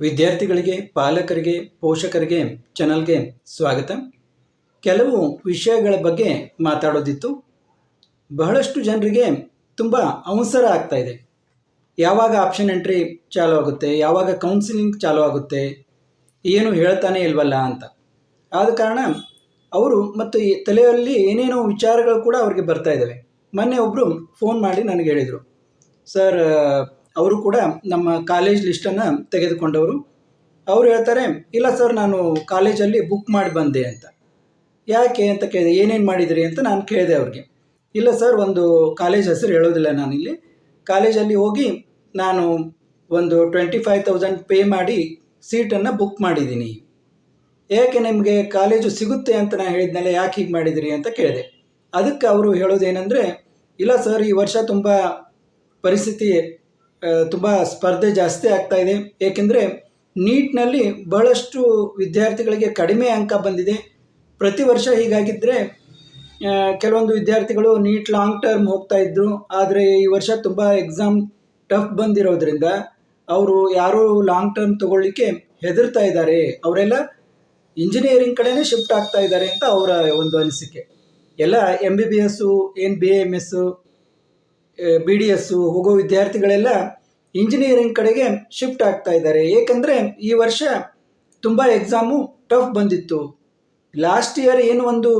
ವಿದ್ಯಾರ್ಥಿಗಳಿಗೆ, ಪಾಲಕರಿಗೆ, ಪೋಷಕರಿಗೆ ಚಾನಲ್ಗೆ ಸ್ವಾಗತ. ಕೆಲವು ವಿಷಯಗಳ ಬಗ್ಗೆ ಮಾತಾಡೋದಿತ್ತು. ಬಹಳಷ್ಟು ಜನರಿಗೆ ತುಂಬ ಅವಸರ ಆಗ್ತಾ ಇದೆ. ಯಾವಾಗ ಆಪ್ಷನ್ ಎಂಟ್ರಿ ಚಾಲು ಆಗುತ್ತೆ, ಯಾವಾಗ ಕೌನ್ಸಿಲಿಂಗ್ ಚಾಲು ಆಗುತ್ತೆ, ಏನು ಹೇಳ್ತಾನೆ ಇಲ್ವಲ್ಲ ಅಂತ. ಆದ ಕಾರಣ ಅವರು ಮತ್ತು ತಲೆಯಲ್ಲಿ ಏನೇನೋ ವಿಚಾರಗಳು ಕೂಡ ಅವ್ರಿಗೆ ಬರ್ತಾ ಇದ್ದಾವೆ. ಮೊನ್ನೆ ಒಬ್ಬರು ಫೋನ್ ಮಾಡಿ ನನಗೆ ಹೇಳಿದರು. ಸರ್ ಅವರು ಕೂಡ ನಮ್ಮ ಕಾಲೇಜ್ ಲಿಸ್ಟನ್ನು ತೆಗೆದುಕೊಂಡವರು. ಅವ್ರು ಹೇಳ್ತಾರೆ, ಇಲ್ಲ ಸರ್ ನಾನು ಕಾಲೇಜಲ್ಲಿ ಬುಕ್ ಮಾಡಿ ಬಂದೆ ಅಂತ. ಯಾಕೆ ಅಂತ ಕೇಳಿದೆ, ಏನೇನು ಮಾಡಿದಿರಿ? ಅಂತ ನಾನು ಕೇಳಿದೆ ಅವ್ರಿಗೆ. ಇಲ್ಲ ಸರ್ ಒಂದು ಕಾಲೇಜ್ ಹೆಸರು ಹೇಳೋದಿಲ್ಲ ನಾನಿಲ್ಲಿ. ಕಾಲೇಜಲ್ಲಿ ಹೋಗಿ ನಾನು ಒಂದು ಟ್ವೆಂಟಿ ಫೈವ್ ತೌಸಂಡ್ ಪೇ ಮಾಡಿ ಸೀಟನ್ನು ಬುಕ್ ಮಾಡಿದ್ದೀನಿ. ಏಕೆ ನಿಮಗೆ ಕಾಲೇಜು ಸಿಗುತ್ತೆ ಅಂತ ನಾನು ಹೇಳಿದ್ನಲ್ಲ, ಯಾಕೆ ಹೀಗೆ ಮಾಡಿದಿರಿ? ಅಂತ ಕೇಳಿದೆ. ಅದಕ್ಕೆ ಅವರು ಹೇಳೋದೇನೆಂದರೆ, ಇಲ್ಲ ಸರ್ ಈ ವರ್ಷ ತುಂಬ ಪರಿಸ್ಥಿತಿ ತುಂಬ ಸ್ಪರ್ಧೆ ಜಾಸ್ತಿ ಆಗ್ತಾ ಇದೆ. ಏಕೆಂದರೆ ನೀಟ್ನಲ್ಲಿ ಬಹಳಷ್ಟು ವಿದ್ಯಾರ್ಥಿಗಳಿಗೆ ಕಡಿಮೆ ಅಂಕ ಬಂದಿದೆ. ಪ್ರತಿ ವರ್ಷ ಹೀಗಾಗಿದ್ದರೆ ಕೆಲವೊಂದು ವಿದ್ಯಾರ್ಥಿಗಳು ನೀಟ್ ಲಾಂಗ್ ಟರ್ಮ್ ಹೋಗ್ತಾ ಇದ್ದರು ಆದರೆ ಈ ವರ್ಷ ತುಂಬ ಎಕ್ಸಾಮ್ ಟಫ್ ಬಂದಿರೋದ್ರಿಂದ ಅವರು ಯಾರೂ ಲಾಂಗ್ ಟರ್ಮ್ ತಗೊಳ್ಳಿಕ್ಕೆ ಹೆದರ್ತಾ ಇದ್ದಾರೆ. ಅವರೆಲ್ಲ ಇಂಜಿನಿಯರಿಂಗ್ ಕಡೆನೇ ಶಿಫ್ಟ್ ಆಗ್ತಾ ಇದ್ದಾರೆ ಅಂತ ಅವರ ಒಂದು ಅನಿಸಿಕೆ. ಎಲ್ಲ ಎಂ ಬಿ ಬಿ ಎಸ್ಸು ಏನು B M S B D S ಹೋಗೋ ವಿದ್ಯಾರ್ಥಿಗಳೆಲ್ಲ ಇಂಜಿನಿಯರಿಂಗ್ ಕಡೆಗೆ ಶಿಫ್ಟ್ ಆಗ್ತಾ ಇದ್ದಾರೆ. ಏಕೆಂದರೆ ಈ ವರ್ಷ ತುಂಬ ಎಕ್ಸಾಮು ಟಫ್ ಬಂದಿತ್ತು. ಲಾಸ್ಟ್ ಇಯರ್ ಏನು ಒಂದು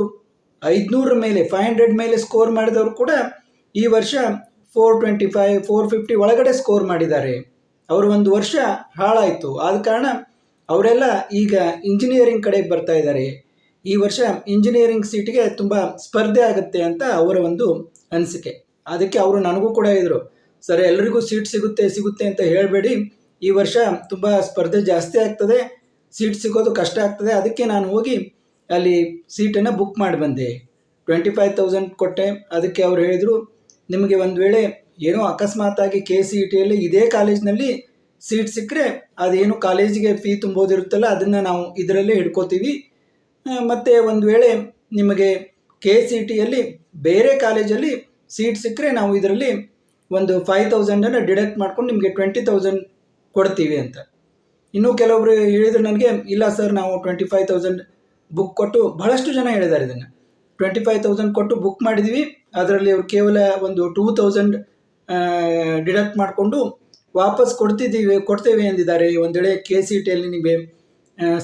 ಐದುನೂರ ಮೇಲೆ ಫೈವ್ ಹಂಡ್ರೆಡ್ ಮೇಲೆ ಸ್ಕೋರ್ ಮಾಡಿದವರು ಕೂಡ ಈ ವರ್ಷ four twenty five four fifty ಒಳಗಡೆ ಸ್ಕೋರ್ ಮಾಡಿದ್ದಾರೆ. ಅವರು ಒಂದು ವರ್ಷ ಹಾಳಾಯಿತು. ಆದ ಕಾರಣ ಅವರೆಲ್ಲ ಈಗ ಇಂಜಿನಿಯರಿಂಗ್ ಕಡೆಗೆ ಬರ್ತಾ ಇದ್ದಾರೆ. ಈ ವರ್ಷ ಇಂಜಿನಿಯರಿಂಗ್ ಸೀಟಿಗೆ ತುಂಬ ಸ್ಪರ್ಧೆ ಆಗುತ್ತೆ ಅಂತ ಅವರ ಒಂದು ಅನಿಸಿಕೆ. ಅದಕ್ಕೆ ಅವರು ನನಗೂ ಕೂಡ ಇದ್ದರು ಸರ್ ಎಲ್ರಿಗೂ ಸೀಟ್ ಸಿಗುತ್ತೆ ಸಿಗುತ್ತೆ ಅಂತ ಹೇಳಬೇಡಿ. ಈ ವರ್ಷ ತುಂಬ ಸ್ಪರ್ಧೆ ಜಾಸ್ತಿ ಆಗ್ತದೆ, ಸೀಟ್ ಸಿಗೋದು ಕಷ್ಟ ಆಗ್ತದೆ. ಅದಕ್ಕೆ ನಾನು ಹೋಗಿ ಅಲ್ಲಿ ಸೀಟನ್ನು ಬುಕ್ ಮಾಡಿ ಬಂದೆ. ಟ್ವೆಂಟಿ ಫೈವ್ ತೌಸಂಡ್ ಕೊಟ್ಟೆ. ಅದಕ್ಕೆ ಅವ್ರು ಹೇಳಿದರು, ನಿಮಗೆ ಒಂದು ವೇಳೆ ಏನೋ ಅಕಸ್ಮಾತಾಗಿ ಕೆ ಸಿ ಇ ಟಿಯಲ್ಲಿ ಇದೇ ಕಾಲೇಜ್ನಲ್ಲಿ ಸೀಟ್ ಸಿಕ್ಕರೆ ಅದೇನು ಕಾಲೇಜಿಗೆ ಫೀ ತುಂಬೋದಿರುತ್ತಲ್ಲ, ಅದನ್ನು ನಾವು ಇದರಲ್ಲೇ ಹಿಡ್ಕೋತೀವಿ. ಮತ್ತು ಒಂದು ವೇಳೆ ನಿಮಗೆ ಕೆ ಸಿ ಟಿಯಲ್ಲಿ ಬೇರೆ ಕಾಲೇಜಲ್ಲಿ ಸೀಟ್ ಸಿಕ್ಕರೆ ನಾವು ಇದರಲ್ಲಿ ಒಂದು ಫೈವ್ ತೌಸಂಡನ್ನು ಡಿಡಕ್ಟ್ ಮಾಡ್ಕೊಂಡು ನಿಮಗೆ ಟ್ವೆಂಟಿ ತೌಸಂಡ್ ಕೊಡ್ತೀವಿ ಅಂತ. ಇನ್ನೂ ಕೆಲವೊಬ್ರು ಹೇಳಿದ್ರು ನನಗೆ, ಇಲ್ಲ ಸರ್ ನಾವು ಟ್ವೆಂಟಿ ಫೈವ್ ತೌಸಂಡ್ ಬುಕ್ ಕೊಟ್ಟು ಬಹಳಷ್ಟು ಜನ ಹೇಳಿದ್ದಾರೆ ಇದನ್ನು. ಟ್ವೆಂಟಿ ಫೈವ್ ತೌಸಂಡ್ ಕೊಟ್ಟು ಬುಕ್ ಮಾಡಿದ್ವಿ, ಅದರಲ್ಲಿ ಅವರು ಕೇವಲ ಒಂದು ಟೂ ತೌಸಂಡ್ ಡಿಡಕ್ಟ್ ಮಾಡಿಕೊಂಡು ವಾಪಸ್ ಕೊಡ್ತಿದ್ದೀವಿ, ಕೊಡ್ತೇವೆ ಎಂದಿದ್ದಾರೆ ಒಂದು ವೇಳೆ ಕೆ ಸಿ ಟಿಯಲ್ಲಿ ನಿಮಗೆ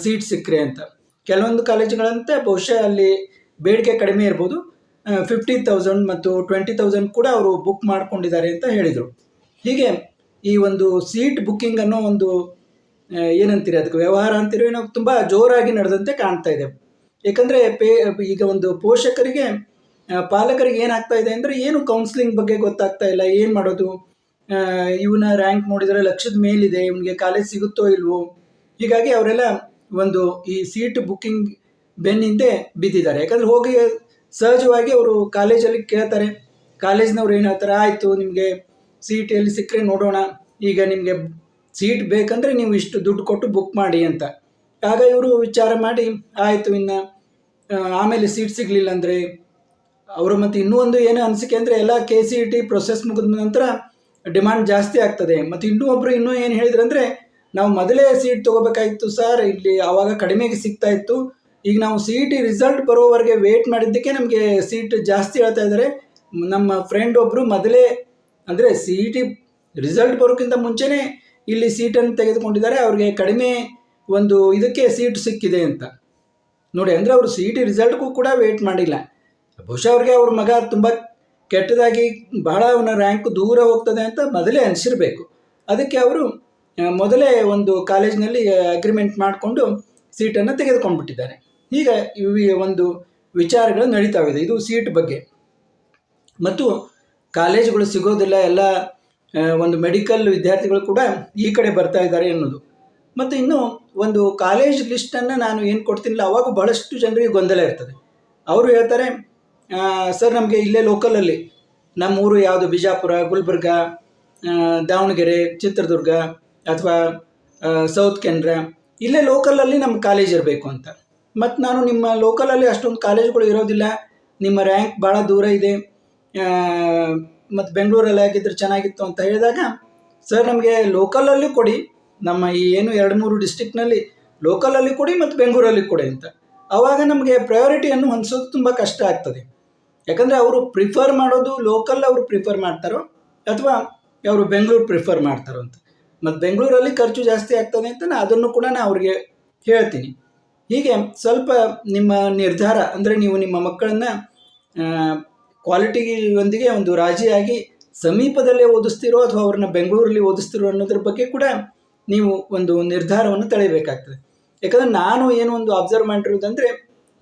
ಸೀಟ್ ಸಿಕ್ಕರೆ ಅಂತ. ಕೆಲವೊಂದು ಕಾಲೇಜುಗಳಂತೆ ಬಹುಶಃ ಅಲ್ಲಿ ಬೇಡಿಕೆ ಕಡಿಮೆ ಇರ್ಬೋದು. ಫಿಫ್ಟಿ ತೌಸಂಡ್ ಮತ್ತು ಟ್ವೆಂಟಿ ತೌಸಂಡ್ ಕೂಡ ಅವರು ಬುಕ್ ಮಾಡ್ಕೊಂಡಿದ್ದಾರೆ ಅಂತ ಹೇಳಿದರು. ಹೀಗೆ ಈ ಒಂದು ಸೀಟ್ ಬುಕ್ಕಿಂಗ್ ಅನ್ನೋ ಒಂದು ಏನಂತೀರಿ ಅದಕ್ಕೆ ವ್ಯವಹಾರ ಅಂತೀರೋ ಏನೋ ತುಂಬ ಜೋರಾಗಿ ನಡೆದಂತೆ ಕಾಣ್ತಾ ಇದೆ. ಏಕೆಂದರೆ ಪೇ, ಈಗ ಒಂದು ಪೋಷಕರಿಗೆ ಪಾಲಕರಿಗೆ ಏನಾಗ್ತಾ ಇದೆ ಅಂದರೆ ಏನು ಕೌನ್ಸಿಲಿಂಗ್ ಬಗ್ಗೆ ಗೊತ್ತಾಗ್ತಾ ಇಲ್ಲ, ಏನು ಮಾಡೋದು? ಇವನ ರ್ಯಾಂಕ್ ನೋಡಿದರೆ ಲಕ್ಷದ ಮೇಲಿದೆ, ಇವನಿಗೆ ಕಾಲೇಜ್ ಸಿಗುತ್ತೋ ಇಲ್ವೋ? ಹೀಗಾಗಿ ಅವರೆಲ್ಲ ಒಂದು ಈ ಸೀಟ್ ಬುಕ್ಕಿಂಗ್ ಬೆನ್ನಿಂದೆ ಬಿದ್ದಿದ್ದಾರೆ. ಯಾಕಂದರೆ ಹೋಗಿ ಸಹಜವಾಗಿ ಅವರು ಕಾಲೇಜಲ್ಲಿ ಕೇಳ್ತಾರೆ. ಕಾಲೇಜ್ನವ್ರು ಏನು ಹೇಳ್ತಾರೆ? ಆಯಿತು, ನಿಮಗೆ ಸೀಟ್ ಎಲ್ಲಿ ಸಿಕ್ಕರೆ ನೋಡೋಣ. ಈಗ ನಿಮಗೆ ಸೀಟ್ ಬೇಕಂದರೆ ನೀವು ಇಷ್ಟು ದುಡ್ಡು ಕೊಟ್ಟು ಬುಕ್ ಮಾಡಿ ಅಂತ. ಆಗ ಇವರು ವಿಚಾರ ಮಾಡಿ, ಆಯಿತು, ಇನ್ನು ಆಮೇಲೆ ಸೀಟ್ ಸಿಗಲಿಲ್ಲ ಅಂದರೆ? ಅವರು ಮತ್ತು ಇನ್ನೂ ಒಂದು ಏನು ಅನಿಸಿಕೆ ಅಂದರೆ ಎಲ್ಲ K C E T process ಮುಗಿದ ನಂತರ ಡಿಮ್ಯಾಂಡ್ ಜಾಸ್ತಿ ಆಗ್ತದೆ. ಮತ್ತು ಇನ್ನೂ ಒಬ್ಬರು ಇನ್ನೂ ಏನು ಹೇಳಿದ್ರಂದರೆ ನಾವು ಮೊದಲೇ ಸೀಟ್ ತೊಗೋಬೇಕಾಗಿತ್ತು ಸರ್ ಇಲ್ಲಿ ಆವಾಗ ಕಡಿಮೆಗೆ ಸಿಗ್ತಾ ಇತ್ತು. ಈಗ ನಾವು ಸಿ ಇ ಟಿ ರಿಸಲ್ಟ್ ಬರೋವರೆಗೆ ವೇಟ್ ಮಾಡಿದ್ದಕ್ಕೆ ನಮಗೆ ಸೀಟ್ ಜಾಸ್ತಿ ಹೇಳ್ತಾ ಇದ್ದಾರೆ. ನಮ್ಮ ಫ್ರೆಂಡ್ ಒಬ್ಬರು ಮೊದಲೇ ಅಂದರೆ ಸಿ ಇ ಟಿ ರಿಸಲ್ಟ್ ಬರೋಕ್ಕಿಂತ ಮುಂಚೆನೇ ಇಲ್ಲಿ ಸೀಟನ್ನು ತೆಗೆದುಕೊಂಡಿದ್ದಾರೆ. ಅವ್ರಿಗೆ ಕಡಿಮೆ ಒಂದು ಇದಕ್ಕೆ ಸೀಟ್ ಸಿಕ್ಕಿದೆ ಅಂತ. ನೋಡಿ, ಅಂದರೆ ಅವರು ಸಿ ಇ ಟಿ ರಿಸಲ್ಟ್ಗೂ ಕೂಡ ವೇಟ್ ಮಾಡಿಲ್ಲ. ಬಹುಶಃ ಅವ್ರಿಗೆ ಅವ್ರ ಮಗ ತುಂಬ ಕೆಟ್ಟದಾಗಿ ಬಹಳ ಅವನ ರ್ಯಾಂಕ್ ದೂರ ಹೋಗ್ತದೆ ಅಂತ ಮೊದಲೇ ಅನಿಸಿರಬೇಕು. ಅದಕ್ಕೆ ಅವರು ಮೊದಲೇ ಒಂದು ಕಾಲೇಜಿನಲ್ಲಿ ಅಗ್ರಿಮೆಂಟ್ ಮಾಡಿಕೊಂಡು ಸೀಟನ್ನು ತೆಗೆದುಕೊಂಡ್ಬಿಟ್ಟಿದ್ದಾರೆ. ಈಗ ಇವು ಒಂದು ವಿಚಾರಗಳು ನಡೀತಾವಿದೆ. ಇದು ಸೀಟ್ ಬಗ್ಗೆ. ಮತ್ತು ಕಾಲೇಜುಗಳು ಸಿಗೋದಿಲ್ಲ, ಎಲ್ಲ ಒಂದು ಮೆಡಿಕಲ್ ವಿದ್ಯಾರ್ಥಿಗಳು ಕೂಡ ಈ ಕಡೆ ಬರ್ತಾ ಇದ್ದಾರೆ ಅನ್ನೋದು ಮತ್ತು ಇನ್ನು ಒಂದು ಕಾಲೇಜ್ ಲಿಸ್ಟನ್ನು ನಾನು ಏನು ಕೊಡ್ತೀನಿಲ್ಲ ಅವಾಗ ಬಹಳಷ್ಟು ಜನರಿಗೆ ಗೊಂದಲ ಇರ್ತದೆ. ಅವರು ಹೇಳ್ತಾರೆ ಸರ್, ನಮಗೆ ಇಲ್ಲೇ ಲೋಕಲಲ್ಲಿ ನಮ್ಮ ಊರು ಯಾವುದು, ಬಿಜಾಪುರ, ಗುಲ್ಬರ್ಗ ದಾವಣಗೆರೆ, ಚಿತ್ರದುರ್ಗ, ಅಥವಾ ಸೌತ್ ಕೆನರ ಇಲ್ಲೇ ಲೋಕಲಲ್ಲಿ ನಮ್ಮ ಕಾಲೇಜ್ ಇರಬೇಕು ಅಂತ. ಮತ್ತು ನಾನು ನಿಮ್ಮ ಲೋಕಲಲ್ಲಿ ಅಷ್ಟೊಂದು ಕಾಲೇಜುಗಳು ಇರೋದಿಲ್ಲ. ನಿಮ್ಮ ರ್ಯಾಂಕ್ ಭಾಳ ದೂರ ಇದೆ. ಮತ್ತು ಬೆಂಗಳೂರಲ್ಲಿ ಹಾಕಿದ್ರೆ ಚೆನ್ನಾಗಿತ್ತು ಅಂತ ಹೇಳಿದಾಗ ಸರ್ ನಮಗೆ ಲೋಕಲಲ್ಲಿ ಕೊಡಿ. ನಮ್ಮ ಈ ಏನು ಎರಡು ಮೂರು ಡಿಸ್ಟಿಕ್ನಲ್ಲಿ ಲೋಕಲಲ್ಲಿ ಕೊಡಿ ಮತ್ತು ಬೆಂಗಳೂರಲ್ಲಿ ಕೊಡಿ ಅಂತ. ಆವಾಗ ನಮಗೆ ಪ್ರಯಾರಿಟಿಯನ್ನು ಹೊಂದಿಸೋದು ತುಂಬ ಕಷ್ಟ ಆಗ್ತದೆ. ಯಾಕಂದರೆ ಅವರು ಪ್ರಿಫರ್ ಮಾಡೋದು ಲೋಕಲ್ ಅವರು ಪ್ರಿಫರ್ ಮಾಡ್ತಾರೋ, ಅಥವಾ ಅವರು ಬೆಂಗಳೂರು ಪ್ರಿಫರ್ ಮಾಡ್ತಾರೋ ಅಂತ. ಮತ್ತು ಬೆಂಗಳೂರಲ್ಲಿ ಖರ್ಚು ಜಾಸ್ತಿ ಆಗ್ತದೆ ಅಂತ ನಾನು ಅದನ್ನು ಕೂಡ ನಾನು ಅವ್ರಿಗೆ ಹೇಳ್ತೀನಿ. ಹೀಗೆ ಸ್ವಲ್ಪ ನಿಮ್ಮ ನಿರ್ಧಾರ, ಅಂದರೆ ನೀವು ನಿಮ್ಮ ಮಕ್ಕಳನ್ನು ಕ್ವಾಲಿಟಿಯೊಂದಿಗೆ ಒಂದು ರಾಜಿಯಾಗಿ ಸಮೀಪದಲ್ಲೇ ಓದಿಸ್ತಿರೋ ಅಥವಾ ಅವ್ರನ್ನ ಬೆಂಗಳೂರಲ್ಲಿ ಓದಿಸ್ತಿರೋ ಅನ್ನೋದ್ರ ಬಗ್ಗೆ ಕೂಡ ನೀವು ಒಂದು ನಿರ್ಧಾರವನ್ನು ತಳೆಯಬೇಕಾಗ್ತದೆ ಯಾಕಂದರೆ ನಾನು ಏನು ಒಂದು ಅಬ್ಸರ್ವ್ ಮಾಡಿರುವುದಂದರೆ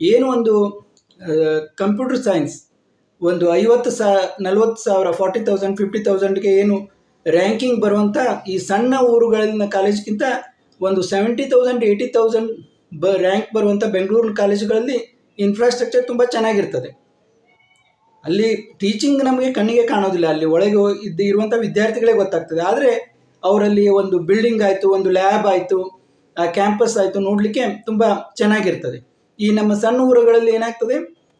ಏನು ಒಂದು ಕಂಪ್ಯೂಟರ್ ಸೈನ್ಸ್ ಒಂದು ಐವತ್ತು ಸಾ, ನಲ್ವತ್ತು ಸಾವಿರ ಫಾರ್ಟಿ ತೌಸಂಡ್ ಫಿಫ್ಟಿ ತೌಸಂಡ್ಗೆ ಏನು ರ್ಯಾಂಕಿಂಗ್ ಬರುವಂಥ ಈ ಸಣ್ಣ ಊರುಗಳಲ್ಲಿನ ಕಾಲೇಜ್ಗಿಂತ ಒಂದು ಸೆವೆಂಟಿ ತೌಸಂಡ್ ಏಯ್ಟಿ ತೌಸಂಡ್ ಬ ರ್ಯಾಂಕ್ ಬರುವಂಥ ಬೆಂಗಳೂರಿನ ಕಾಲೇಜುಗಳಲ್ಲಿ ಇನ್ಫ್ರಾಸ್ಟ್ರಕ್ಚರ್ ತುಂಬ ಚೆನ್ನಾಗಿರ್ತದೆ. ಅಲ್ಲಿ ಟೀಚಿಂಗ್ ನಮಗೆ ಕಣ್ಣಿಗೆ ಕಾಣೋದಿಲ್ಲ, ಅಲ್ಲಿ ಒಳಗೆ ಇದ್ದು ಇರುವಂಥ ವಿದ್ಯಾರ್ಥಿಗಳೇ ಗೊತ್ತಾಗ್ತದೆ. ಆದರೆ ಅವರಲ್ಲಿ ಒಂದು ಬಿಲ್ಡಿಂಗ್ ಆಯಿತು, ಒಂದು ಲ್ಯಾಬ್ ಆಯಿತು ಕ್ಯಾಂಪಸ್ ಆಯಿತು ನೋಡಲಿಕ್ಕೆ ತುಂಬ ಚೆನ್ನಾಗಿರ್ತದೆ. ಈ ನಮ್ಮ ಸಣ್ಣ ಊರುಗಳಲ್ಲಿ ಏನಾಗ್ತದೆ,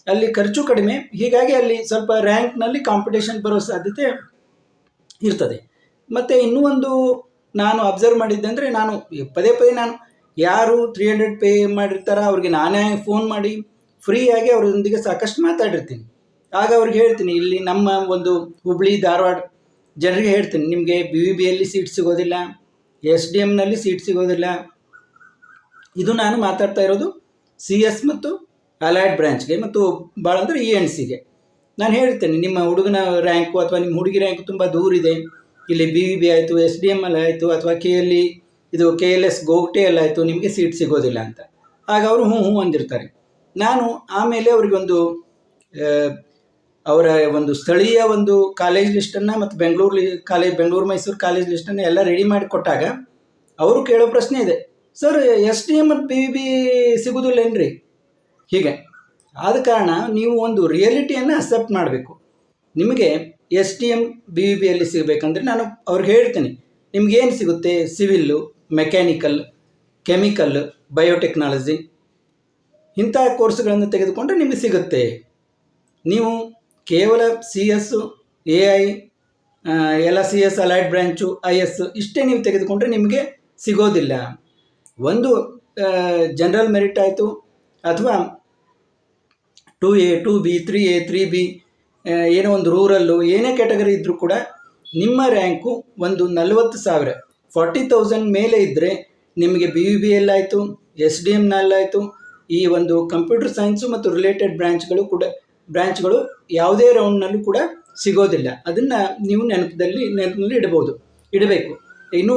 ಅಲ್ಲಿ ಖರ್ಚು ಕಡಿಮೆ, ಹೀಗಾಗಿ ಅಲ್ಲಿ ಸ್ವಲ್ಪ ರ್ಯಾಂಕ್ನಲ್ಲಿ ಕಾಂಪಿಟೇಷನ್ ಬರೋ ಸಾಧ್ಯತೆ ಇರ್ತದೆ. ಮತ್ತು ಇನ್ನೂ ಒಂದು ನಾನು ಅಬ್ಸರ್ವ್ ಮಾಡಿದ್ದೆ ಅಂದರೆ ನಾನು ಪದೇ ಪದೇ ನಾನು ಯಾರು ತ್ರೀ ಹಂಡ್ರೆಡ್ ಪೇ ಮಾಡಿರ್ತಾರೋ ಅವ್ರಿಗೆ ನಾನೇ ಫೋನ್ ಮಾಡಿ ಫ್ರೀಯಾಗಿ ಅವರೊಂದಿಗೆ ಸಾಕಷ್ಟು ಮಾತಾಡಿರ್ತೀನಿ. ಆಗ ಅವ್ರಿಗೆ ಹೇಳ್ತೀನಿ, ಇಲ್ಲಿ ನಮ್ಮ ಒಂದು ಹುಬ್ಳಿ, ಧಾರವಾಡ ಜನರಿಗೆ ಹೇಳ್ತೀನಿ, ನಿಮಗೆ ಬಿ ವಿ ಬಿಯಲ್ಲಿ ಸೀಟ್ ಸಿಗೋದಿಲ್ಲ ಎಸ್ ಡಿ ಎಮ್ನಲ್ಲಿ ಸೀಟ್ ಸಿಗೋದಿಲ್ಲ. ಇದು ನಾನು ಮಾತಾಡ್ತಾ ಇರೋದು ಸಿ ಎಸ್ ಮತ್ತು ಅಲಾಯ್ಡ್ ಬ್ರ್ಯಾಂಚ್ಗೆ ಮತ್ತು ಭಾಳ ಅಂದರೆ ಇ ಎನ್ ಸಿಗೆ ನಾನು ಹೇಳ್ತೇನೆ, ನಿಮ್ಮ ಹುಡುಗನ ರ್ಯಾಂಕು ಅಥವಾ ನಿಮ್ಮ ಹುಡುಗಿ ರ್ಯಾಂಕು ತುಂಬ ದೂರಿದೆ. ಇಲ್ಲಿ ಬಿ ವಿ ಬಿ ಆಯಿತು ಎಸ್ ಡಿ ಎಂ ಅಲ್ಲಿ ಆಯಿತು, ಅಥವಾ ಕೆ ಎಲ್ಲಿ ಇದು ಕೆ ಎಲ್ ಎಸ್ ಗೋಗ್ಟೆಯಲ್ಲಿ ಆಯಿತು, ನಿಮಗೆ ಸೀಟ್ ಸಿಗೋದಿಲ್ಲ ಅಂತ. ಆಗ ಅವರು ಹ್ಞೂ ಹ್ಞೂ ಅಂದಿರ್ತಾರೆ. ನಾನು ಆಮೇಲೆ ಅವರಿಗೊಂದು ಅವರ ಒಂದು ಸ್ಥಳೀಯ ಒಂದು ಕಾಲೇಜ್ ಲಿಸ್ಟನ್ನು ಮತ್ತು ಬೆಂಗಳೂರು ಕಾಲೇಜ್ ಬೆಂಗಳೂರು ಮೈಸೂರು ಕಾಲೇಜ್ ಲಿಸ್ಟನ್ನು ಎಲ್ಲ ರೆಡಿ ಮಾಡಿ ಕೊಟ್ಟಾಗ ಅವರು ಕೇಳೋ ಪ್ರಶ್ನೆ ಇದೆ. ಸರ್ ಎಸ್ ಡಿ ಎಂ ಮತ್ತು ಬಿ ಬಿ ಸಿಗೋದಿಲ್ಲೇನ್ರಿ ಹೀಗೆ. ಆದ ಕಾರಣ ನೀವು ಒಂದು ರಿಯಾಲಿಟಿಯನ್ನು ಅಕ್ಸೆಪ್ಟ್ ಮಾಡಬೇಕು. ನಿಮಗೆ S D M B V ಬಿಯಲ್ಲಿ ಸಿಗಬೇಕಂದ್ರೆ ನಾನು ಅವ್ರಿಗೆ ಹೇಳ್ತೀನಿ. ನಿಮ್ಗೇನು ಸಿಗುತ್ತೆ? ಸಿವಿಲ್ಲು ಮೆಕ್ಯಾನಿಕಲ್ ಕೆಮಿಕಲ್ ಬಯೋಟೆಕ್ನಾಲಜಿ ಇಂಥ ಕೋರ್ಸ್ಗಳನ್ನು ತೆಗೆದುಕೊಂಡ್ರೆ ನಿಮಗೆ ಸಿಗುತ್ತೆ. ನೀವು ಕೇವಲ ಸಿ ಎಸ್ ಎ ಐ ಎಲ್ಲ C S allied branch I S ಇಷ್ಟೇ ನೀವು ತೆಗೆದುಕೊಂಡ್ರೆ ನಿಮಗೆ ಸಿಗೋದಿಲ್ಲ. ಒಂದು ಜನರಲ್ ಮೆರಿಟ್ ಆಯಿತು ಅಥವಾ two A two B three A three B ಏನೋ ಒಂದು ರೂರಲ್ಲು ಏನೇ ಕ್ಯಾಟಗರಿ ಇದ್ದರೂ ಕೂಡ ನಿಮ್ಮ ರ್ಯಾಂಕು ಒಂದು ನಲವತ್ತು ಸಾವಿರ. ಫಾರ್ಟಿ ತೌಸಂಡ್ ಮೇಲೆ ಇದ್ದರೆ ನಿಮಗೆ ಬಿ ಯು ಬಿ ಎಲ್ಲಾಯಿತು ಎಸ್ ಡಿ ಎಮ್ನಲ್ಲಾಯಿತು ಈ ಒಂದು ಕಂಪ್ಯೂಟರ್ ಸೈನ್ಸು ಮತ್ತು ರಿಲೇಟೆಡ್ ಬ್ರ್ಯಾಂಚ್ಗಳು ಕೂಡ ಬ್ರ್ಯಾಂಚ್ಗಳು ಯಾವುದೇ ರೌಂಡ್ನಲ್ಲೂ ಕೂಡ ಸಿಗೋದಿಲ್ಲ. ಅದನ್ನು ನೀವು ನೆನಪದಲ್ಲಿ ನೆನಪಿನಲ್ಲಿ ಇಡ್ಬೋದು ಇಡಬೇಕು. ಇನ್ನೂ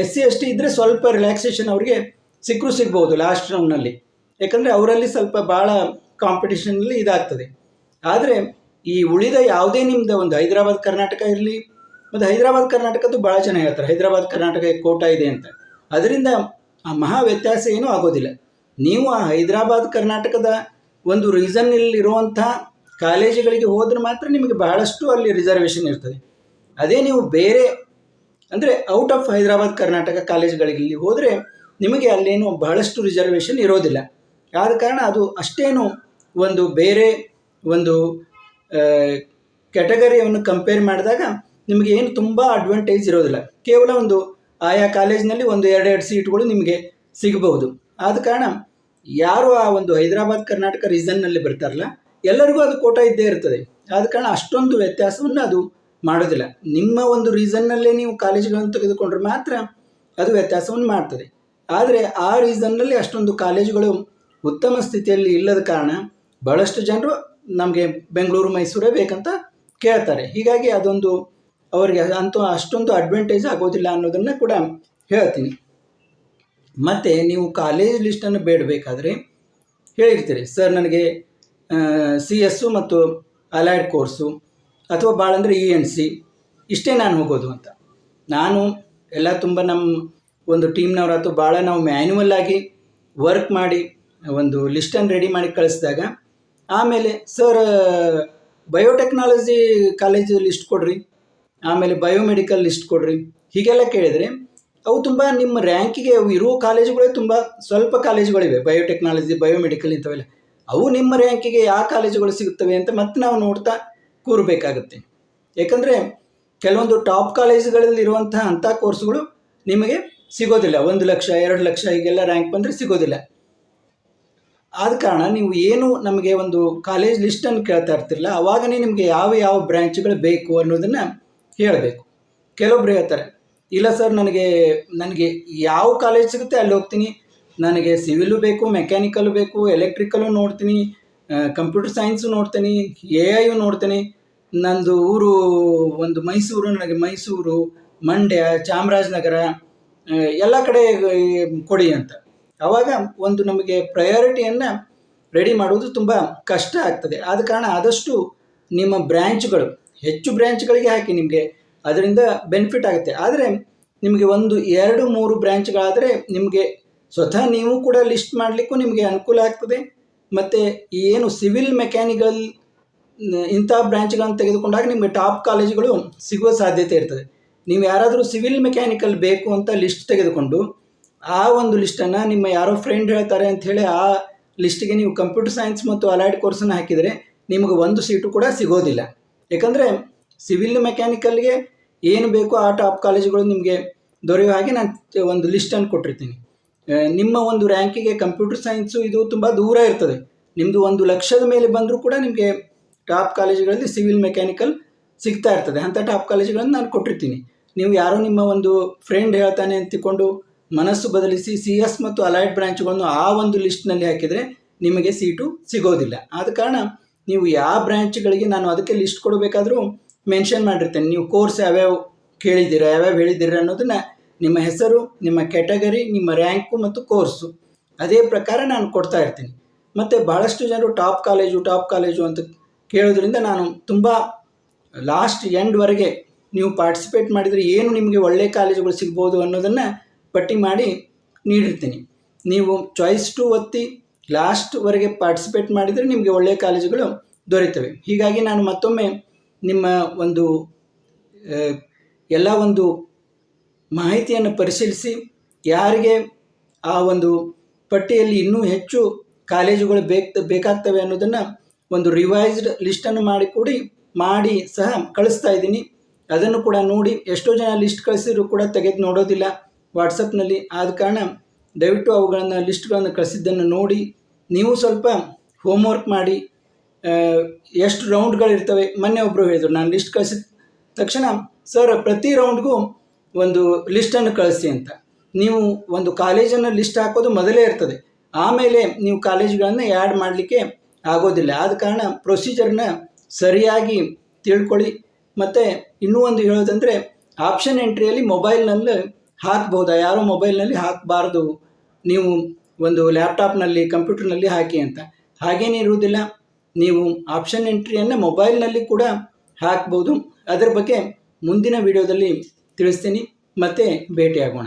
ಎಸ್ ಸಿ ಎಸ್ ಟಿ ಇದ್ದರೆ ಸ್ವಲ್ಪ ರಿಲ್ಯಾಕ್ಸೇಷನ್ ಅವರಿಗೆ ಸಿಕ್ಕರೂ ಸಿಗ್ಬೋದು ಲಾಸ್ಟ್ ರೌಂಡ್ನಲ್ಲಿ ಯಾಕಂದರೆ ಅವರಲ್ಲಿ ಸ್ವಲ್ಪ ಭಾಳ ಕಾಂಪಿಟೇಷನಲ್ಲಿ ಇದಾಗ್ತದೆ. ಆದರೆ ಈ ಉಳಿದ ಯಾವುದೇ ನಿಮ್ಮದು ಒಂದು ಹೈದರಾಬಾದ್, ಕರ್ನಾಟಕ ಇರಲಿ ಮತ್ತು ಹೈದರಾಬಾದ್ ಕರ್ನಾಟಕದ್ದು ಭಾಳ ಜನ ಹೇಳ್ತಾರೆ, ಹೈದರಾಬಾದ್ ಕರ್ನಾಟಕ ಕೋಟ ಇದೆ ಅಂತ. ಅದರಿಂದ ಆ ಮಹಾ ವ್ಯತ್ಯಾಸ ಏನೂ ಆಗೋದಿಲ್ಲ. ನೀವು ಆ ಹೈದರಾಬಾದ್ ಕರ್ನಾಟಕದ ಒಂದು ರೀಸನ್ನಲ್ಲಿರುವಂಥ ಕಾಲೇಜುಗಳಿಗೆ ಹೋದ್ರೆ ಮಾತ್ರ ನಿಮಗೆ ಬಹಳಷ್ಟು ಅಲ್ಲಿ ರಿಸರ್ವೇಷನ್ ಇರ್ತದೆ. ಅದೇ ನೀವು ಬೇರೆ, ಅಂದರೆ ಔಟ್ ಆಫ್ ಹೈದರಾಬಾದ್ ಕರ್ನಾಟಕ ಕಾಲೇಜುಗಳಿಗೆ ಹೋದರೆ ನಿಮಗೆ ಅಲ್ಲೇನು ಬಹಳಷ್ಟು ರಿಸರ್ವೇಷನ್ ಇರೋದಿಲ್ಲ. ಆದ ಕಾರಣ ಅದು ಅಷ್ಟೇನು ಒಂದು ಬೇರೆ ಒಂದು ಕ್ಯಾಟಗರಿಯನ್ನು ಕಂಪೇರ್ ಮಾಡಿದಾಗ ನಿಮಗೆ ಏನು ತುಂಬ ಅಡ್ವಾಂಟೇಜ್ ಇರೋದಿಲ್ಲ. ಕೇವಲ ಒಂದು ಆಯಾ ಕಾಲೇಜಿನಲ್ಲಿ ಒಂದು ಎರಡೆರಡು ಸೀಟ್ಗಳು ನಿಮಗೆ ಸಿಗಬಹುದು. ಆದ ಕಾರಣ ಯಾರು ಆ ಒಂದು ಹೈದರಾಬಾದ್, ಕರ್ನಾಟಕ ರೀಸನ್ನಲ್ಲಿ ಬರ್ತಾರಲ್ಲ, ಎಲ್ಲರಿಗೂ ಅದು ಕೋಟ ಇದ್ದೇ ಇರ್ತದೆ. ಆದ ಕಾರಣ ಅಷ್ಟೊಂದು ವ್ಯತ್ಯಾಸವನ್ನು ಅದು ಮಾಡೋದಿಲ್ಲ. ನಿಮ್ಮ ಒಂದು ರೀಸನ್ನಲ್ಲೇ ನೀವು ಕಾಲೇಜ್ಗಳನ್ನು ತೆಗೆದುಕೊಂಡ್ರೆ ಮಾತ್ರ ಅದು ವ್ಯತ್ಯಾಸವನ್ನು ಮಾಡ್ತದೆ. ಆದರೆ ಆ ರೀಸನ್ನಲ್ಲಿ ಅಷ್ಟೊಂದು ಕಾಲೇಜುಗಳು ಉತ್ತಮ ಸ್ಥಿತಿಯಲ್ಲಿ ಇಲ್ಲದ ಕಾರಣ ಬಹಳಷ್ಟು ಜನರು ನಮಗೆ ಬೆಂಗಳೂರು, ಮೈಸೂರೇ ಬೇಕಂತ ಕೇಳ್ತಾರೆ. ಹೀಗಾಗಿ ಅದೊಂದು ಅವರಿಗೆ ಅಂತೂ ಅಷ್ಟೊಂದು ಅಡ್ವಾಂಟೇಜ್ ಆಗೋದಿಲ್ಲ ಅನ್ನೋದನ್ನು ಕೂಡ ಹೇಳ್ತೀನಿ. ಮತ್ತು ನೀವು ಕಾಲೇಜ್ ಲಿಸ್ಟನ್ನು ಬೇಡಬೇಕಾದ್ರೆ ಹೇಳಿರ್ತೀರಿ ಸರ್ ನನಗೆ ಸಿ ಎಸ್ಸು ಮತ್ತು ಅಲೈಡ್ ಕೋರ್ಸು ಅಥವಾ ಭಾಳ ಅಂದರೆ ಇ ಎನ್ ಸಿ ಇಷ್ಟೇ ನಾನು ಹೋಗೋದು ಅಂತ. ನಾನು ಎಲ್ಲ ತುಂಬ ನಮ್ಮ ಒಂದು ಟೀಮ್ನವರಾತು ಭಾಳ ನಾವು ಮ್ಯಾನ್ಯುವಲ್ ಆಗಿ ವರ್ಕ್ ಮಾಡಿ, ಒಂದು ಲಿಸ್ಟನ್ನು ರೆಡಿ ಮಾಡಿ ಕಳಿಸಿದಾಗ ಆಮೇಲೆ ಸರ್ ಬಯೋಟೆಕ್ನಾಲಜಿ ಕಾಲೇಜು ಲಿಸ್ಟ್ ಕೊಡ್ರಿ. ಆಮೇಲೆ ಬಯೋಮೆಡಿಕಲ್ ಲಿಸ್ಟ್ ಕೊಡ್ರಿ. ಹೀಗೆಲ್ಲ ಕೇಳಿದರೆ, ಅವು ತುಂಬ ನಿಮ್ಮ ರ್ಯಾಂಕಿಗೆ ಅವು ಇರೋ ಕಾಲೇಜುಗಳೇ ತುಂಬ ಸ್ವಲ್ಪ ಕಾಲೇಜುಗಳಿವೆ ಬಯೋಟೆಕ್ನಾಲಜಿ ಬಯೋಮೆಡಿಕಲ್ ಇಂಥವೆಲ್ಲ. ಅವು ನಿಮ್ಮ ರ್ಯಾಂಕಿಗೆ ಯಾವ ಕಾಲೇಜುಗಳು ಸಿಗುತ್ತವೆ ಅಂತ ಮತ್ತೆ ನಾವು ನೋಡ್ತಾ ಕೂರಬೇಕಾಗುತ್ತೆ. ಯಾಕಂದರೆ ಕೆಲವೊಂದು ಟಾಪ್ ಕಾಲೇಜುಗಳಲ್ಲಿ ಇರುವಂತಹ ಅಂಥ ಕೋರ್ಸ್ಗಳು ನಿಮಗೆ ಸಿಗೋದಿಲ್ಲ. ಒಂದು ಲಕ್ಷ, ಎರಡು ಲಕ್ಷ ಹೀಗೆಲ್ಲ ರ್ಯಾಂಕ್ ಬಂದರೆ ಸಿಗೋದಿಲ್ಲ. ಆದ ಕಾರಣ ನೀವು ಏನು ನಮಗೆ ಒಂದು ಕಾಲೇಜ್ ಲಿಸ್ಟನ್ನು ಕೇಳ್ತಾ ಇರ್ತಿರಲ್ಲ, ಅವಾಗನೇ ನಿಮಗೆ ಯಾವ ಯಾವ ಬ್ರ್ಯಾಂಚ್ಗಳು ಬೇಕು ಅನ್ನೋದನ್ನು ಹೇಳಬೇಕು. ಕೆಲವೊಬ್ರು ಹೇಳ್ತಾರೆ, ಇಲ್ಲ ಸರ್, ನನಗೆ ನನಗೆ ಯಾವ ಕಾಲೇಜ್ ಸಿಗುತ್ತೆ ಅಲ್ಲಿ ಹೋಗ್ತೀನಿ. ನನಗೆ ಸಿವಿಲು ಬೇಕು ಮೆಕ್ಯಾನಿಕಲ್ ಬೇಕು ಎಲೆಕ್ಟ್ರಿಕಲು ನೋಡ್ತೀನಿ ಕಂಪ್ಯೂಟರ್ ಸೈನ್ಸು ನೋಡ್ತೀನಿ, ಎ ಐಯು ನೋಡ್ತೀನಿ. ನಂದು ಊರು, ಒಂದು ಮೈಸೂರು, ನನಗೆ ಮೈಸೂರು, ಮಂಡ್ಯ, ಚಾಮರಾಜನಗರ ಎಲ್ಲ ಕಡೆ ಕೊಡಿ ಅಂತ. ಆವಾಗ ಒಂದು ನಮಗೆ ಪ್ರಯಾರಿಟಿಯನ್ನು ರೆಡಿ ಮಾಡುವುದು ತುಂಬ ಕಷ್ಟ ಆಗ್ತದೆ. ಆದ ಕಾರಣ ಆದಷ್ಟು ನಿಮ್ಮ ಬ್ರ್ಯಾಂಚ್ಗಳು ಹೆಚ್ಚು ಬ್ರ್ಯಾಂಚ್ಗಳಿಗೆ ಹಾಕಿ ನಿಮಗೆ ಅದರಿಂದ ಬೆನಿಫಿಟ್ ಆಗುತ್ತೆ. ಆದರೆ ನಿಮಗೆ ಒಂದು, ಎರಡು, ಮೂರು ಬ್ರ್ಯಾಂಚ್ಗಳಾದರೆ ನಿಮಗೆ ಸ್ವತಃ ನೀವು ಕೂಡ ಲಿಸ್ಟ್ ಮಾಡಲಿಕ್ಕೂ ನಿಮಗೆ ಅನುಕೂಲ ಆಗ್ತದೆ. ಮತ್ತು ಏನು ಸಿವಿಲ್ ಮೆಕ್ಯಾನಿಕಲ್ ಇಂಥ ಬ್ರ್ಯಾಂಚ್ಗಳನ್ನು ತೆಗೆದುಕೊಂಡಾಗ ನಿಮಗೆ ಟಾಪ್ ಕಾಲೇಜುಗಳು ಸಿಗುವ ಸಾಧ್ಯತೆ ಇರ್ತದೆ. ನೀವು ಯಾರಾದರೂ ಸಿವಿಲ್ ಮೆಕ್ಯಾನಿಕಲ್ ಬೇಕು ಅಂತ ಲಿಸ್ಟ್ ತೆಗೆದುಕೊಂಡು ಆ ಒಂದು ಲಿಸ್ಟನ್ನು ನಿಮ್ಮ ಯಾರೋ ಫ್ರೆಂಡ್ ಹೇಳ್ತಾರೆ ಅಂತ ಹೇಳಿ ಆ ಲಿಸ್ಟಿಗೆ ನೀವು ಕಂಪ್ಯೂಟರ್ ಸೈನ್ಸ್ ಮತ್ತು ಅಲೈಡ್ ಕೋರ್ಸನ್ನು ಹಾಕಿದರೆ ನಿಮಗೆ ಒಂದು ಸೀಟು ಕೂಡ ಸಿಗೋದಿಲ್ಲ. ಯಾಕಂದರೆ ಸಿವಿಲ್ ಮೆಕ್ಯಾನಿಕಲ್ಗೆ ಏನು ಬೇಕೋ ಆ ಟಾಪ್ ಕಾಲೇಜುಗಳು ನಿಮಗೆ ದೊರೆಯುವ ಹಾಗೆ ನಾನು ಒಂದು ಲಿಸ್ಟನ್ನು ಕೊಟ್ಟಿರ್ತೀನಿ. ನಿಮ್ಮ ಒಂದು ರ್ಯಾಂಕಿಗೆ ಕಂಪ್ಯೂಟರ್ ಸೈನ್ಸು ಇದು ತುಂಬ ದೂರ ಇರ್ತದೆ. ನಿಮ್ಮದು ಒಂದು ಲಕ್ಷದ ಮೇಲೆ ಬಂದರೂ ಕೂಡ ನಿಮಗೆ ಟಾಪ್ ಕಾಲೇಜುಗಳಲ್ಲಿ ಸಿವಿಲ್ ಮೆಕ್ಯಾನಿಕಲ್ ಸಿಗ್ತಾ ಇರ್ತದೆ. ಅಂಥ ಟಾಪ್ ಕಾಲೇಜುಗಳನ್ನು ನಾನು ಕೊಟ್ಟಿರ್ತೀನಿ. ನೀವು ಯಾರೋ ನಿಮ್ಮ ಒಂದು ಫ್ರೆಂಡ್ ಹೇಳ್ತಾನೆ ಅಂತಿಕೊಂಡು ಮನಸ್ಸು ಬದಲಿಸಿ ಸಿ ಎಸ್ ಮತ್ತು ಅಲೈಡ್ ಬ್ರ್ಯಾಂಚ್ಗಳನ್ನು ಆ ಒಂದು ಲಿಸ್ಟ್ನಲ್ಲಿ ಹಾಕಿದರೆ ನಿಮಗೆ ಸೀಟು ಸಿಗೋದಿಲ್ಲ. ಆದ ಕಾರಣ ನೀವು ಯಾವ ಬ್ರ್ಯಾಂಚ್ಗಳಿಗೆ ನಾನು ಅದಕ್ಕೆ ಲಿಸ್ಟ್ ಕೊಡಬೇಕಾದ್ರೂ ಮೆನ್ಷನ್ ಮಾಡಿರ್ತೇನೆ. ನೀವು ಕೋರ್ಸ್ ಯಾವ್ಯಾವ ಕೇಳಿದ್ದೀರ, ಯಾವ್ಯಾವ ಹೇಳಿದ್ದೀರಾ ಅನ್ನೋದನ್ನು ನಿಮ್ಮ ಹೆಸರು, ನಿಮ್ಮ ಕ್ಯಾಟಗರಿ ನಿಮ್ಮ ರ್ಯಾಂಕು ಮತ್ತು ಕೋರ್ಸು ಅದೇ ಪ್ರಕಾರ ನಾನು ಕೊಡ್ತಾ ಇರ್ತೀನಿ. ಮತ್ತು ಭಾಳಷ್ಟು ಜನರು ಟಾಪ್ ಕಾಲೇಜು ಟಾಪ್ ಕಾಲೇಜು ಅಂತ ಕೇಳೋದ್ರಿಂದ ನಾನು ತುಂಬ ಲಾಸ್ಟ್ ಎಂಡ್ವರೆಗೆ ನೀವು ಪಾರ್ಟಿಸಿಪೇಟ್ ಮಾಡಿದರೆ ಏನು ನಿಮಗೆ ಒಳ್ಳೆಯ ಕಾಲೇಜುಗಳು ಸಿಗ್ಬೋದು ಅನ್ನೋದನ್ನು ಪಟ್ಟಿ ಮಾಡಿ ನೀಡಿರ್ತೀನಿ. ನೀವು ಚಾಯ್ಸ್ ಟು ಒತ್ತಿ ಲಾಸ್ಟ್ವರೆಗೆ ಪಾರ್ಟಿಸಿಪೇಟ್ ಮಾಡಿದರೆ ನಿಮಗೆ ಒಳ್ಳೆಯ ಕಾಲೇಜುಗಳು ದೊರೆಯುತ್ತವೆ. ಹೀಗಾಗಿ ನಾನು ಮತ್ತೊಮ್ಮೆ ನಿಮ್ಮ ಒಂದು ಎಲ್ಲ ಒಂದು ಮಾಹಿತಿಯನ್ನು ಪರಿಶೀಲಿಸಿ, ಯಾರಿಗೆ ಆ ಒಂದು ಪಟ್ಟಿಯಲ್ಲಿ ಇನ್ನೂ ಹೆಚ್ಚು ಕಾಲೇಜುಗಳು ಬೇಕ, ಬೇಕಾಗ್ತವೆ ಅನ್ನೋದನ್ನು ಒಂದು ರಿವೈಸ್ಡ್ ಲಿಸ್ಟನ್ನು ಮಾಡಿ ಕೂಡಿ ಮಾಡಿ ಸಹ ಕಳಿಸ್ತಾ ಇದ್ದೀನಿ. ಅದನ್ನು ಕೂಡ ನೋಡಿ, ಎಷ್ಟೋ ಜನ ಲಿಸ್ಟ್ ಕಳಿಸಿದ್ರು ಕೂಡ ತೆಗೆದು ನೋಡೋದಿಲ್ಲ. ವಾಟ್ಸಪ್ನಲ್ಲಿ ಆದ ಕಾರಣ ದಯವಿಟ್ಟು ಅವುಗಳನ್ನು, ಲಿಸ್ಟ್ಗಳನ್ನು ಕಳಿಸಿದ್ದನ್ನು ನೋಡಿ, ನೀವು ಸ್ವಲ್ಪ ಹೋಮ್ವರ್ಕ್ ಮಾಡಿ ಎಷ್ಟು ರೌಂಡ್ಗಳಿರ್ತವೆ ಮೊನ್ನೆ ಒಬ್ಬರು ಹೇಳಿದರು, ನಾನು ಲಿಸ್ಟ್ ಕಳಿಸಿದ ತಕ್ಷಣ ಸರ್ ಪ್ರತಿ ರೌಂಡ್ಗೂ ಒಂದು ಲಿಸ್ಟನ್ನು ಕಳಿಸಿ ಅಂತ. ನೀವು ಒಂದು ಕಾಲೇಜನ್ನು ಲಿಸ್ಟ್ ಹಾಕೋದು ಮೊದಲೇ ಇರ್ತದೆ. ಆಮೇಲೆ ನೀವು ಕಾಲೇಜ್ಗಳನ್ನು ಆ್ಯಡ್ ಮಾಡಲಿಕ್ಕೆ ಆಗೋದಿಲ್ಲ. ಆದ ಕಾರಣ ಪ್ರೊಸೀಜರ್ನ ಸರಿಯಾಗಿ ತಿಳ್ಕೊಳ್ಳಿ. ಮತ್ತು ಇನ್ನೂ ಒಂದು ಹೇಳೋದಂದರೆ ಆಪ್ಷನ್ ಎಂಟ್ರಿಯಲ್ಲಿ ಮೊಬೈಲ್ನಲ್ಲಿ ಹಾಕ್ಬೋದಾ? ಯಾರೋ ಮೊಬೈಲ್ನಲ್ಲಿ ಹಾಕಬಾರ್ದು? ನೀವು ಒಂದು ಲ್ಯಾಪ್ಟಾಪ್ನಲ್ಲಿ ಕಂಪ್ಯೂಟರ್ನಲ್ಲಿ ಹಾಕಿ ಅಂತ. ಹಾಗೇನೇ ಇರುವುದಿಲ್ಲ. ನೀವು ಆಪ್ಷನ್ ಎಂಟ್ರಿಯನ್ನು ಮೊಬೈಲ್ನಲ್ಲಿ ಕೂಡ ಹಾಕ್ಬೋದು. ಅದರ ಬಗ್ಗೆ ಮುಂದಿನ ವಿಡಿಯೋದಲ್ಲಿ ತಿಳಿಸ್ತೀನಿ. ಮತ್ತೆ ಭೇಟಿಯಾಗೋಣ.